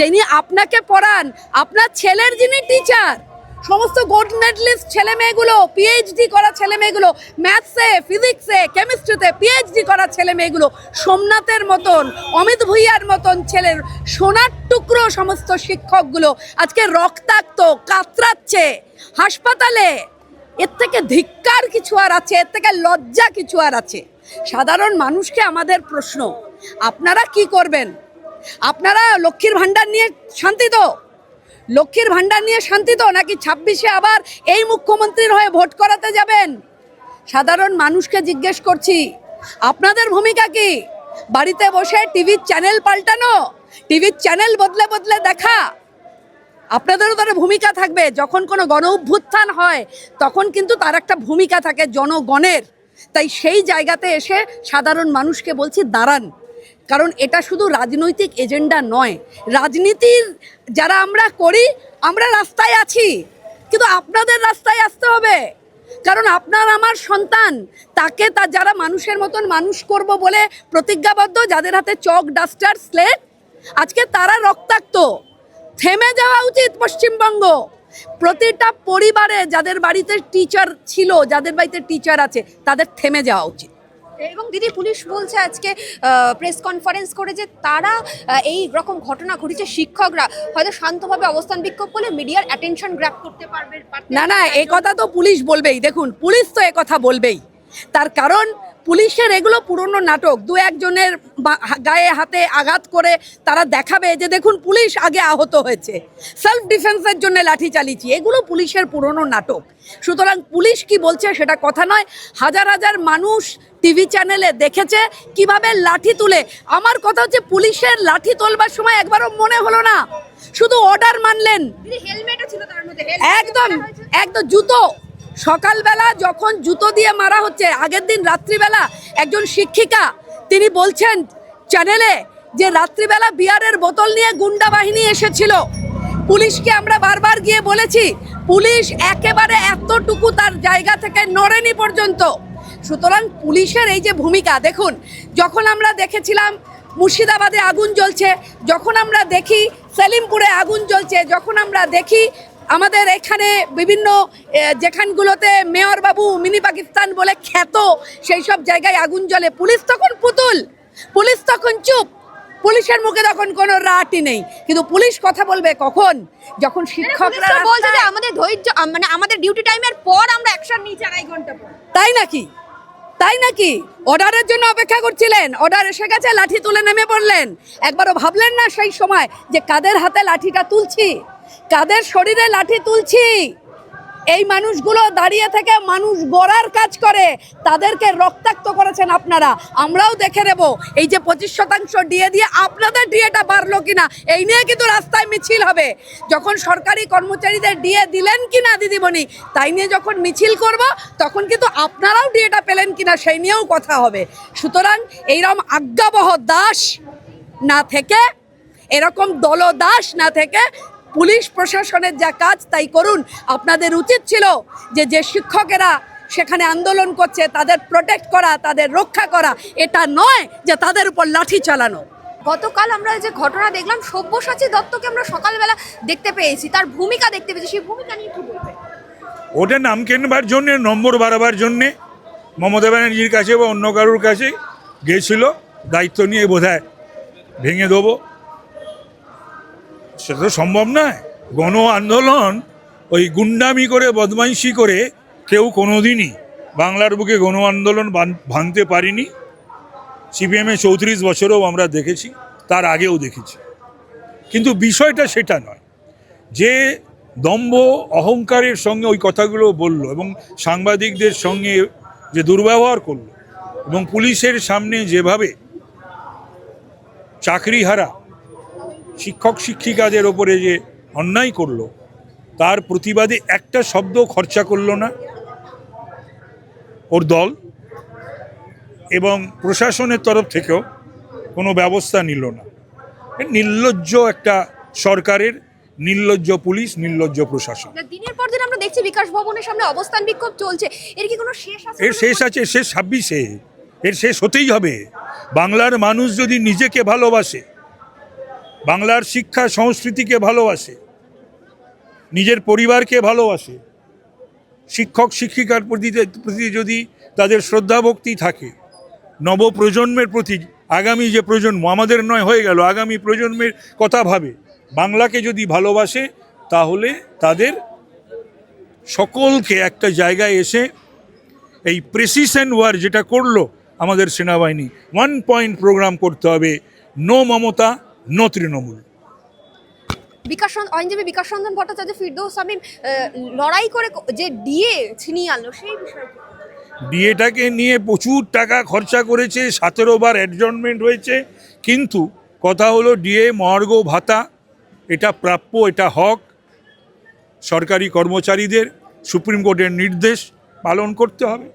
যিনি আপনাকে পড়ান, আপনার ছেলের যিনি টিচার সমস্ত গোল্ড মেডলিস্ট ছেলে মেয়েগুলো পিএইচডি করা ছেলে মেয়েগুলো ম্যাথসে ফিজিক্সে কেমিস্ট্রিতে পিএইচডি করা ছেলে মেয়েগুলো, সোমনাথের মতন, অমিত ভুইয়ার মতন ছেলের সোনার টুকরো সমস্ত শিক্ষকগুলো আজকে রক্তাক্ত, কাতরাচ্ছে, হাসপাতালে। এর থেকে ধিক্কার কিছু আর আছে, এর থেকে লজ্জা কিছু আর আছে। সাধারণ মানুষকে আমাদের প্রশ্ন, আপনারা কি করবেন? আপনারা লক্ষ্মীর ভাণ্ডার নিয়ে শান্তি তো? লক্ষ্মীর ভাণ্ডার নিয়ে শান্তি তো? নাকি ছাব্বিশে আবার এই মুখ্যমন্ত্রীর হয়ে ভোট করাতে যাবেন? সাধারণ মানুষকে জিজ্ঞেস করছি, আপনাদের ভূমিকা কি? বাড়িতে বসে টিভির চ্যানেল পাল্টানো? টিভির চ্যানেল বদলে বদলে দেখা? আপনাদেরও তার ভূমিকা থাকবে। যখন কোনো গণ অভ্যুত্থান হয়, তখন কিন্তু তার একটা ভূমিকা থাকে জনগণের। তাই সেই জায়গাতে এসে সাধারণ মানুষকে বলছি, দাঁড়ান। কারণ এটা শুধু রাজনৈতিক এজেন্ডা নয়। রাজনীতির যারা আমরা করি, আমরা রাস্তায় আছি। কিন্তু আপনাদের রাস্তায় আসতে হবে। কারণ আপনার আমার সন্তান, তাকে তা যারা মানুষের মতন মানুষ করব বলে প্রতিজ্ঞাবদ্ধ, যাদের হাতে চক, ডাস্টার, স্লেট, আজকে তারা রক্তাক্ত। থেমে যাওয়া উচিত পশ্চিমবঙ্গ। প্রতিটা পরিবারে যাদের বাড়িতে টিচার ছিল, যাদের বাড়িতে টিচার আছে, তাদের থেমে যাওয়া উচিত। এবং দিদি পুলিশ বলছে আজকে প্রেস কনফারেন্স করে যে তারা এই রকম ঘটনা ঘটেছে শিক্ষকরা হয়তো শান্তভাবে অবস্থান বিক্ষোভ করলে মিডিয়ার অ্যাটেনশন গ্র্যাপ করতে পারবে না না। এ কথা তো পুলিশ বলবেই দেখুন পুলিশ তো এ কথা বলবেই তার কারণ পুলিশের এগুলো পুরনো নাটক। দু একজনের গায়ে হাতে আঘাত করে তারা দেখাবে যে দেখুন পুলিশ আগে আহত হয়েছে। সেলফ ডিফেন্সের জন্য লাঠি চালিয়েছি। এগুলো পুলিশের পুরনো নাটক। সুতরাং পুলিশ কি বলছে সেটা কথা নয়। হাজার হাজার মানুষ টিভি চ্যানেলে দেখেছে কীভাবে লাঠি তুলে। আমার কথা হচ্ছে পুলিশের লাঠি তোলবার সময় একবারও মনে হলো না। শুধু অর্ডার মানলেন। দিদি হেলমেটও ছিল তার মধ্যে। একদম একদম জুতো। সকালবেলা যখন জুতো দিয়ে মারা হচ্ছে, আগের দিন রাত্রিবেলা একজন শিক্ষিকা, তিনি বলছেন, চ্যানেলে যে রাত্রিবেলা বিয়ারের বোতল নিয়ে গুন্ডা বাহিনী এসেছিল, পুলিশকে আমরা বারবার গিয়ে বলেছি, পুলিশ একেবারে এতটুকু তার জায়গা থেকে নড়েনি পর্যন্ত। সুতরাং পুলিশের এই যে ভূমিকা, দেখুন, যখন আমরা দেখেছিলাম মুর্শিদাবাদে আগুন জ্বলছে, যখন আমরা দেখি সেলিমপুরে আগুন জ্বলছে, যখন আমরা দেখি আমাদের এখানে বিভিন্ন যেখানগুলোতে মেয়র বাবু মিনি পাকিস্তান বলে খ্যাত সেই সব জায়গায় আগুন জ্বলে। পুলিশ তখন পুতুল। পুলিশ তখন চুপ। পুলিশের মুখে তখন কোনো রাটই নেই। কিন্তু পুলিশ কথা বলবে কখন? যখন শিক্ষকরা পুলিশরা বলছে যে আমাদের ধৈর্য মানে আমাদের ডিউটি টাইমের পর আমরা অ্যাকশন নিয়েছি আড়াই ঘণ্টা পর তাই নাকি? তাই নাকি? অর্ডারের জন্য অপেক্ষা করছিলেন। অর্ডার এসে গেছে লাঠি তুলে নেমে পড়লেন। একবারও ভাবলেন না সেই সময় যে কাদের হাতে লাঠিটা তুলছি? কাদের শরীরে লাঠি তুলছি? এই মানুষগুলো দাঁড়িয়ে থেকে মানুষ গড়ার কাজ করে, তাদেরকে রক্তাক্ত করেছেন আপনারা। আমরাও দেখে নেব, এই যে পঁচিশ শতাংশ ডিএ দিয়ে আপনাদের ডিএটা বাড়লো কিনা, এই নিয়ে কিন্তু রাস্তায় মিছিল হবে। যখন সরকারি কর্মচারীদের ডিএ দিলেন কিনা দিদিমণি, তাই নিয়ে যখন মিছিল করব, তখন কিন্তু আপনারাও ডিএটা পেলেন কিনা, সেই নিয়েও কথা হবে। সুতরাং এইরকম আজ্ঞাবহ দাস না থেকে, এরকম দলদাস না থেকে পুলিশ প্রশাসনের যা কাজ তাই করুন। আপনাদের উচিত ছিল যে যে শিক্ষকেরা সেখানে আন্দোলন করছে তাদের প্রোটেক্ট করা তাদের রক্ষা করা। এটা নয় যে তাদের উপর লাঠি চালানো। গতকাল আমরা যে ঘটনা দেখলাম সব্যসাচী দত্তকে আমরা সকালবেলা দেখতে পেয়েছি। তার ভূমিকা দেখতে পেয়েছি। সেই ভূমিকা নিয়ে কি বলবেন ওটা নাম কেনবার জন্যে নম্বর বাড়াবার জন্যে মমতা ব্যানার্জির কাছে বা অন্য কারোর কাছে গেছিল দায়িত্ব নিয়ে বোধহয় ভেঙে দেবো। সেটা তো সম্ভব নয়। গণ আন্দোলন, ওই গুন্ডামি করে, বদমাইশি করে কেউ কোনোদিনই বাংলার বুকে গণ আন্দোলন ভাঙতে পারিনি। সিপিএমে চৌত্রিশ বছরেও আমরা দেখেছি, তার আগেও দেখেছি। কিন্তু বিষয়টা সেটা নয়। যে দম্ভ অহংকারের সঙ্গে ওই কথাগুলো বলল এবং সাংবাদিকদের সঙ্গে যে দুর্ব্যবহার করল এবং পুলিশের সামনে যেভাবে চাকরিহারা শিক্ষক শিক্ষিকাদের ওপরে যে অন্যায় করল তার প্রতিবাদে একটা শব্দ খরচা করল না। ওর দল এবং প্রশাসনের তরফ থেকেও কোনো ব্যবস্থা নিল না। নির্লজ্জ একটা সরকারের নির্লজ্জ পুলিশ নির্লজ্জ প্রশাসন। দিনের পর দিন আমরা দেখছি বিকাশ ভবনের সামনে অবস্থান বিক্ষোভ চলছে। এর কি কোনো শেষ আছে এর শেষ আছে শেষ ছাব্বিশে। এর শেষ হতেই হবে। বাংলার মানুষ যদি নিজেকে ভালোবাসে বাংলার শিক্ষা সংস্কৃতিকে ভালোবাসে, নিজের পরিবারকে ভালোবাসে, শিক্ষক শিক্ষিকার প্রতি প্রতি যদি তাদের শ্রদ্ধা ভক্তি থাকে, নবপ্রজন্মের প্রতি আগামী যে প্রজন্ম, আমাদের নয়, হয়ে গেল, আগামী প্রজন্মের কথা ভাবে, বাংলাকে যদি ভালোবাসে, তাহলে তাদের সকলকে একটা জায়গায় এসে এই প্রেসিশন ওয়ার যেটা করল আমাদের সেনাবাহিনী ওয়ান পয়েন্ট প্রোগ্রাম করতে হবে নো মমতা নো তৃণমূল বিকাশ আইনজীবী বিকাশ রঞ্জন ভট্টাচার্য ফিরদৌস আহ, লড়াই করে যে ডিএ ছিনিয়ে আনলো সেই বিষয়ে কি? বিয়েটাকে নিয়ে প্রচুর টাকা খরচা করেছে সতেরো বার অ্যাডজনমেন্ট হয়েছে। কিন্তু কথা হলো ডিএ মহার্ঘ ভাতা এটা প্রাপ্য এটা হক। সরকারি কর্মচারীদের সুপ্রিম কোর্টের নির্দেশ পালন করতে হবে।